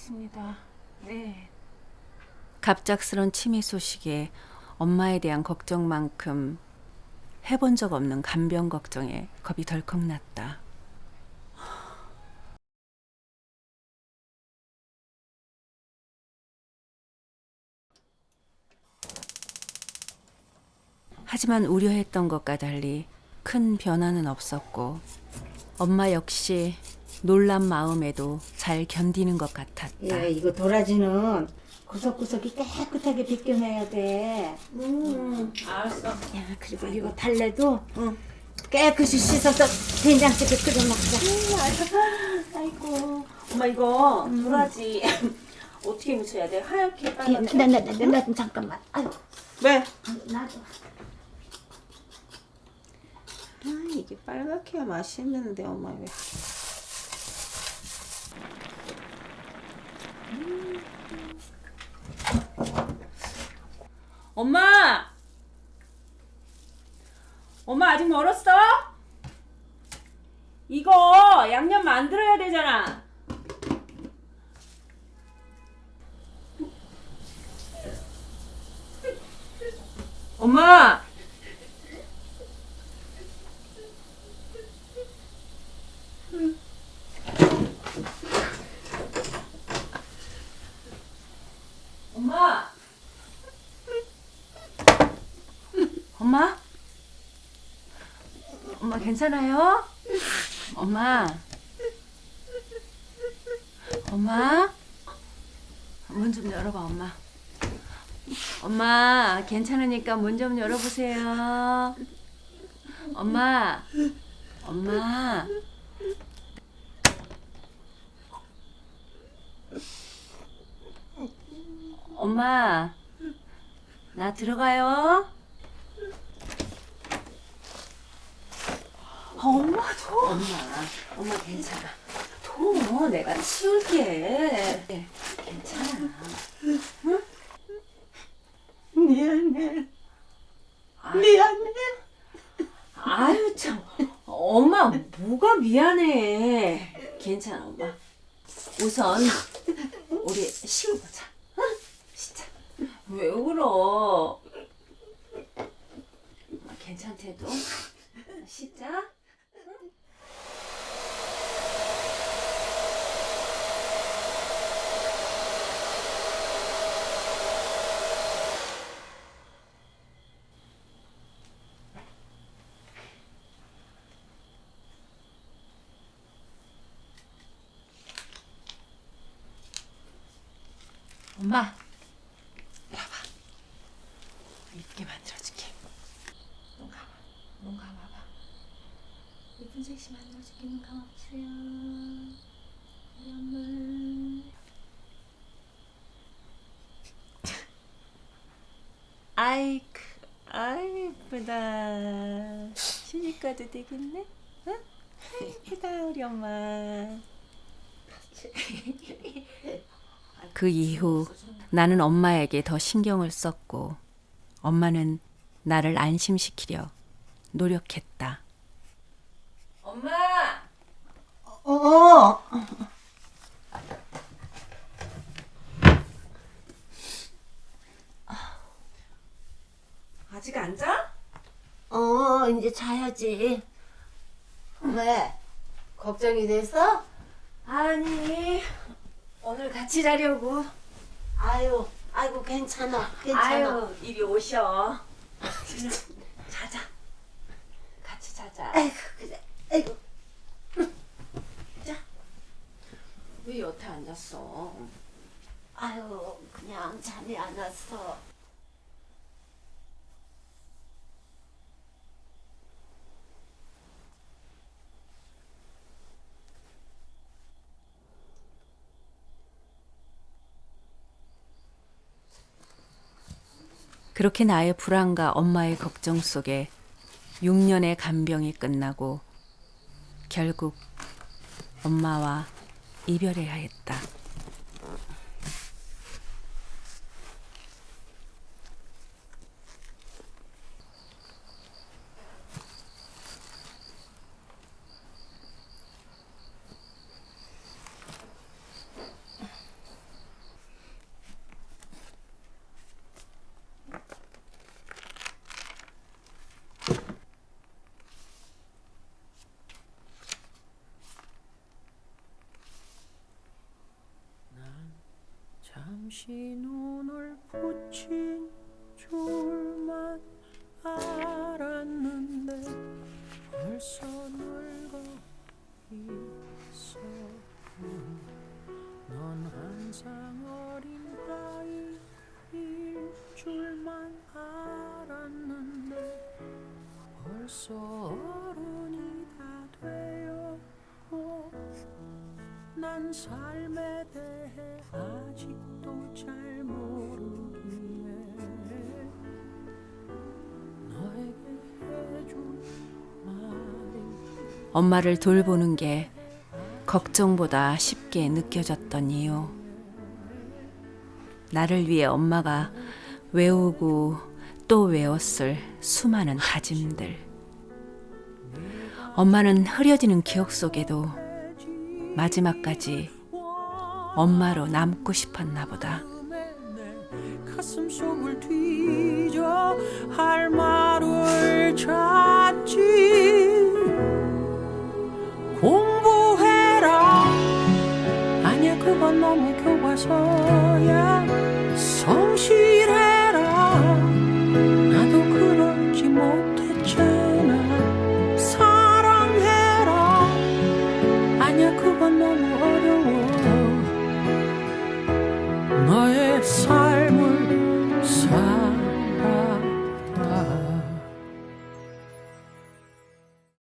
알겠습니다. 네. 갑작스런 치매 소식에 엄마에 대한 걱정만큼 해본 적 없는 간병 걱정에 겁이 덜컥 났다. 하지만 우려했던 것과 달리 큰 변화는 없었고 엄마 역시 놀란 마음에도 잘 견디는 것 같았다. 예, 이거 도라지는 구석구석이 깨끗하게 벗겨내야 돼. 음, 알았어. 야, 그리고 이거 달래도 깨끗이 씻어서 된장찌개 끓여 먹자. 아이고. 엄마 이거 도라지 어떻게 묻혀야 돼? 하얗게 나, 빨갛게? 나, 나, 나, 나 좀 잠깐만. 아유, 왜? 나도. 아, 이게 빨갛게 맛있는데 엄마 왜? 엄마! 엄마 아직 멀었어? 이거 양념 만들어야 되잖아. 엄마! 엄마! 엄마? 엄마 괜찮아요? 엄마? 엄마? 문 좀 열어봐, 엄마. 엄마, 괜찮으니까 문 좀 열어보세요. 엄마, 엄마. 엄마, 나 들어가요. 엄마 줘. 엄마, 엄마 괜찮아. 도 내가 치울게. 괜찮아. 미안해. 미안해. 아유 참, 엄마 뭐가 미안해. 괜찮아 엄마. 우선 우리. 응? 씻자. 왜 울어? 엄마 괜찮대도 씻자. 엄마, 이리 와봐. 이쁘게 만들어줄게. 눈 감아, 눈 감아봐. 예쁜 감아보세요. 우리 엄마. 아이쿠, 아이 예쁘다. 시집 가도 되겠네? 응? 아이, 예쁘다 우리 엄마. 그 이후 나는 엄마에게 더 신경을 썼고 엄마는 나를 안심시키려 노력했다. 엄마! 어, 아직 안 자? 어, 이제 자야지. 왜? 걱정이 돼서? 아니 오늘 같이 자려고. 아유, 아이고, 괜찮아. 괜찮아. 아유 이리 오셔. 자자. 같이 자자. 아이고, 그래. 아이고. 왜 여태 앉았어? 아유, 그냥 잠이 안 왔어. 그렇게 나의 불안과 엄마의 걱정 속에 6년의 간병이 끝나고 결국 엄마와 이별해야 했다. 눈을 붙인 줄만 알았는데 벌써 늙어 있어 넌 항상 어린 아이일 줄만 알았는데 벌써 어른이 다 되었고 난 삶에 엄마를 돌보는 게 걱정보다 쉽게 느껴졌던 이유. 나를 위해 엄마가 외우고 또 외웠을 수많은 다짐들. 엄마는 흐려지는 기억 속에도 마지막까지 엄마로 남고 싶었나 보다. 내 가슴 속을 뒤져 할 말을 찾지 만남에 교과서야 성시